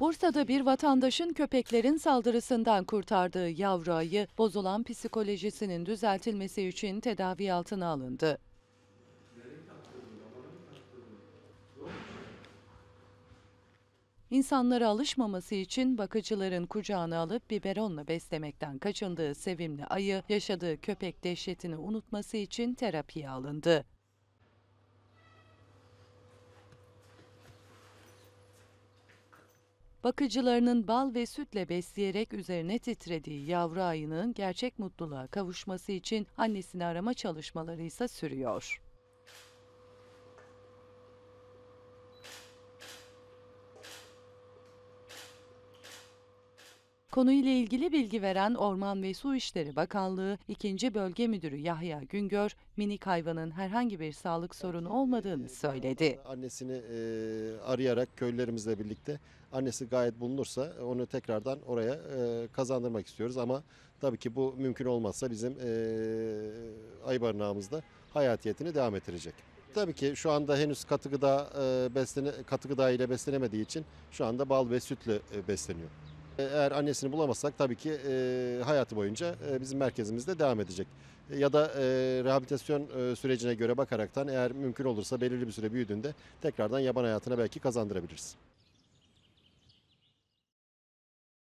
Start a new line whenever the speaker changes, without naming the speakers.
Bursa'da bir vatandaşın köpeklerin saldırısından kurtardığı yavru ayı, bozulan psikolojisinin düzeltilmesi için tedavi altına alındı. İnsanlara alışmaması için bakıcıların kucağına alıp biberonla beslemekten kaçındığı sevimli ayı, yaşadığı köpek dehşetini unutması için terapiye alındı. Bakıcılarının bal ve sütle besleyerek üzerine titrediği yavru ayının gerçek mutluluğa kavuşması için annesini arama çalışmaları ise sürüyor. Konuyla ilgili bilgi veren Orman ve Su İşleri Bakanlığı 2. Bölge Müdürü Yahya Güngör, minik hayvanın herhangi bir sağlık sorunu olmadığını söyledi.
Annesini e, arayarak köylülerimizle birlikte annesi gayet bulunursa onu tekrardan oraya e, kazandırmak istiyoruz. Ama tabii ki bu mümkün olmazsa bizim e, ayı barınağımızda hayatiyetini devam ettirecek. Tabii ki şu anda henüz katı gıda beslene, katı gıda ile beslenemediği için şu anda bal ve sütle besleniyor. Eğer annesini bulamazsak tabii ki e, hayatı boyunca e, bizim merkezimizde devam edecek. E, Ya da e, rehabilitasyon e, sürecine göre bakaraktan eğer mümkün olursa belirli bir süre büyüdüğünde tekrardan yaban hayatına belki kazandırabiliriz.